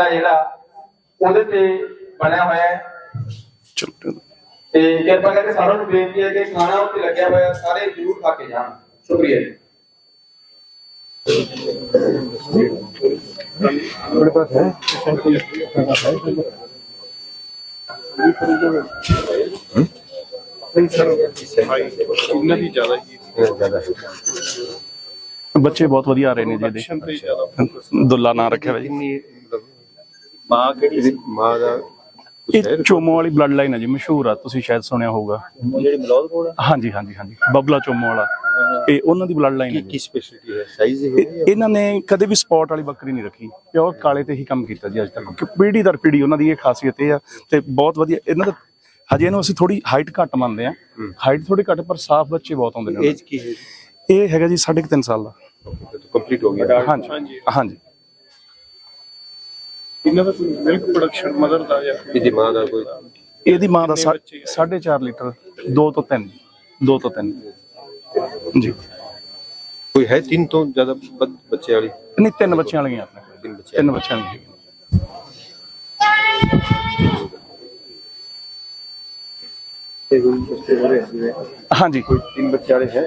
ਆ ਜਿਹੜਾ ਉਹਦੇ ਤੇ ਬਣਿਆ ਹੋਇਆ ਹੈ। ਚਲੋ ਤੇ ਕਿਰਪਾ ਕਰਕੇ ਸਾਰਿਆਂ ਨੂੰ ਬੇਨਤੀ ਹੈ ਕਿ ਖਾਣਾ ਉੱਤੇ ਲੱਗਿਆ ਹੋਇਆ ਸਾਰੇ ਜ਼ਰੂਰ ਖਾ ਕੇ ਜਾਣ। ਸ਼ੁਕਰੀਆ ਜੀ। ਇਹਨਾਂ ਦੀ ਜ਼ਿਆਦਾ ਹੀ ਬੱਚੇ ਬਹੁਤ ਵਧੀਆ ਆ ਰਹੇ ਨੇ ਜੀ ਇਹਦੇ। ਦੁੱਲਾ ਨਾਂ ਰੱਖਿਆ ਹੋਇਆ ਜੀ। ਮਾਂ ਕਿਹੜੀ ਇਹਦੀ ਮਾਂ ਦਾ ਕੁਛ ਹੈ ਇਹ ਚੋਮੋ ਵਾਲੀ ਬਲੱਡ ਲਾਈਨ ਹੈ ਜੀ ਮਸ਼ਹੂਰ ਆ ਤੁਸੀਂ ਸ਼ਾਇਦ ਸੁਣਿਆ ਹੋਊਗਾ। ਜਿਹੜੀ ਮਲੌਦ ਕੋਲ ਹਾਂਜੀ ਹਾਂਜੀ ਹਾਂਜੀ ਬਬਲਾ ਚੋਮੋ ਵਾਲਾ। ਇਹ ਉਹਨਾਂ ਦੀ ਬਲੱਡ ਲਾਈਨ ਹੈ ਕੀ ਸਪੈਸ਼ਲਿਟੀ ਹੈ? ਸਾਈਜ਼ ਹੈ ਇਹ- ਇਹਨਾਂ ਨੇ ਕਦੇ ਵੀ ਸਪੌਟ ਵਾਲੀ ਬੱਕਰੀ ਨਹੀਂ ਰੱਖੀ। ਪਿਓਰ ਕਾਲੇ ਤੇ ਹੀ ਕੰਮ ਕੀਤਾ ਜੀ ਅੱਜ ਤੱਕ। ਕਿ ਪੀੜੀ ਦਰ ਪੀੜੀ ਉਹਨਾਂ ਦੀ ਇਹ ਖਾਸੀਅਤ ਇਹ ਆ ਤੇ ਬਹੁਤ ਵਧੀਆ। ਇਹਨਾਂ ਦਾ ਹਜੇ ਇਹਨੂੰ ਅਸੀਂ ਥੋੜੀ ਹਾਈਟ ਘੱਟ ਮੰਨਦੇ ਆ। ਹਾਈਟ ਥੋੜੀ ਘੱਟ ਪਰ ਸਾਫ਼ ਬੱਚੇ ਬਹੁਤ ਆਉਂਦੇ ਨੇ ਏਜ ਕੀ ਹੈ ਇਹ ਹੈਗਾ ਜੀ 3.5 ਸਾਲ ਦਾ। ਕੰਪਲੀਟ ਹੋ ਗਿਆ ਹਾਂਜੀ ਹਾਂਜੀ। ਇਹਨਾਂ ਦਾ ਕੋਈ ਮਿਲਕ ਪ੍ਰੋਡਕਸ਼ਨ ਮਦਰ ਦਾ ਜਾਂ ਇਹਦੀ ਮਾਂ ਦਾ ਕੋਈ? ਇਹਦੀ ਮਾਂ ਦਾ ਕਿੰਨੇ ਬੱਚੇ? 4.5 ਲੀਟਰ 2 ਤੋਂ 3 2 ਤੋਂ 3 ਜੀ। ਕੋਈ ਹੈ ਤਿੰਨ ਤੋਂ ਜ਼ਿਆਦਾ ਬੱਚ- ਵਾਲੀ? ਨਹੀਂ ਤਿੰਨ ਬੱਚਿਆਂ ਵਾਲੀਆਂ ਆਪਣੇ। ਤਿੰਨ ਬੱਚੇ ਤਿੰਨ ਬੱਚਿਆਂ ਵਾਲੀਆਂ। ਹਾਂਜੀ। ਤਿੰਨ ਬੱਚੇ ਵਾਲੇ ਹੈ?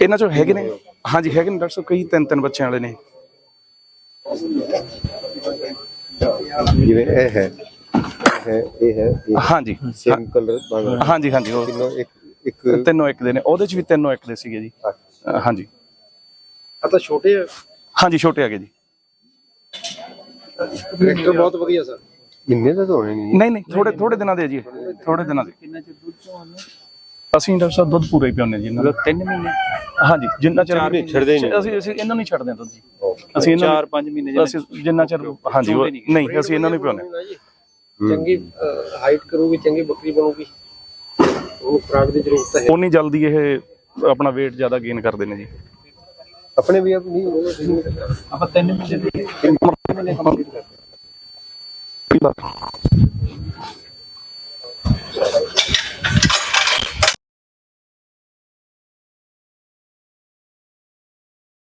ਇਹਨਾਂ ਚੋਂ ਹੈਗੇ ਨੇ। ਹਾਂਜੀ ਹੈਗੇ ਨੇ ਡਾਕਟਰ ਸਾਹਿਬ ਕਈ ਤਿੰਨ ਤਿੰਨ ਬੱਚਿਆਂ ਵਾਲੇ ਨੇ। ਜਿਵੇਂ ਇਹ ਹੈ ਇਹ ਹੈ ਇਹ ਹੈ ਹਾਂਜੀ ਸੇਮ ਕਲਰ ਬਣ ਹਾਂਜੀ ਹਾਂਜੀ ਉਹ ਤਿੰਨੋਂ ਇੱਕ ਇੱਕ ਤਿੰਨੋਂ ਇੱਕ ਦੇ ਨੇ। ਉਹਦੇ ਚ ਵੀ ਤਿੰਨੋਂ ਇੱਕ ਦੇ ਸੀਗੇ ਜੀ। ਹਾਂਜੀ। ਆ ਤਾਂ ਛੋਟੇ ਆ। ਹਾਂਜੀ ਛੋਟੇ ਹੈਗੇ ਜੀ। ਕਰੈਕਟਰ ਬਹੁਤ ਵਧੀਆ ਸਰ। ਇੰਨੇ ਤਾਂ ਹੋਣੇ ਨਹੀਂ। ਥੋੜੇ ਥੋੜੇ ਦਿਨਾਂ ਦੇ ਜੀ। ਥੋੜੇ ਦਿਨਾਂ ਦੇ। ਕਿੰਨਾ ਚਿਰ ਦੁੱਧ ਚੋਂ ਅਸੀਂ ਡਾਕਟਰ ਸਾਹਿਬ ਦੁੱਧ ਪੂਰਾ ਹੀ ਪਿਆਉਂਦੇ ਜੀ ਇਹਨਾਂ ਦਾ। 3 ਮਹੀਨੇ? ਹਾਂਜੀ ਜਿੰਨਾ ਚਿਰ ਨਹੀਂ, ਛੱਡਦੇ ਹੀ ਨਹੀਂ। ਅਸੀਂ ਅਸੀਂ ਇਹਨਾਂ ਨੂੰ ਹੀ ਛੱਡਦੇ ਹਾਂ ਦੁੱਧ ਜੀ। ਅਸੀਂ ਇਹਨਾਂ 4-5 ਮਹੀਨੇ ਅਸੀਂ ਜਿੰਨਾ ਚਿਰ ਹਾਂਜੀ ਉਹ- ਨਹੀਂ ਅਸੀਂ ਇਹਨਾਂ ਨੂੰ ਹੀ ਪਿਆਉਂਦੇ ਚੰਗੀ ਹਾਈਟ ਕਰੂਗੀ ਚੰਗੀ ਬੱਕਰੀ ਬਣੂਗੀ। ਉਹ ਖੁਰਾਕ ਦੀ ਜ਼ਰੂਰਤ ਹੈ। ਉਨੀ ਜਲਦੀ ਇਹ ਆਪਣਾ weight ਜ਼ਿਆਦਾ ਗੇਨ ਕਰਦੇ ਨੇ ਜੀ। ਆਪਣੇ ਵੀ ਆਪਣੀ ਆਪਾਂ 3 ਮਹੀਨੇ ਦੇ